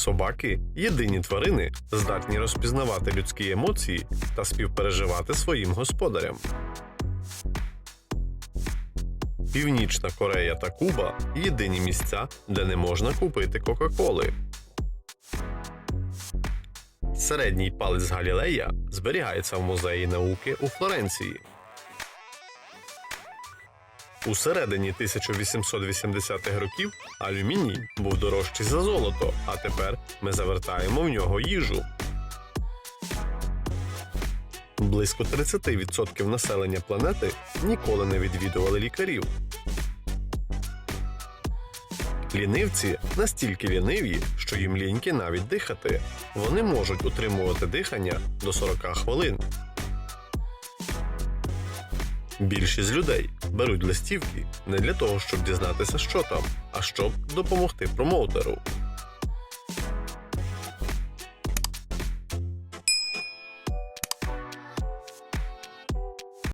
Собаки єдині тварини, здатні розпізнавати людські емоції та співпереживати своїм господарям. Північна Корея та Куба єдині місця, де не можна купити Кока-Коли. Середній палець Галілея зберігається в музеї науки у Флоренції. У середині 1880-х років алюміній був дорожчий за золото, а тепер ми завертаємо в нього їжу. Близько 30% населення планети ніколи не відвідували лікарів. Лінивці настільки ліниві, що їм ліньки навіть дихати. Вони можуть утримувати дихання до 40 хвилин. Більшість людей беруть листівки не для того, щоб дізнатися, що там, а щоб допомогти промоутеру.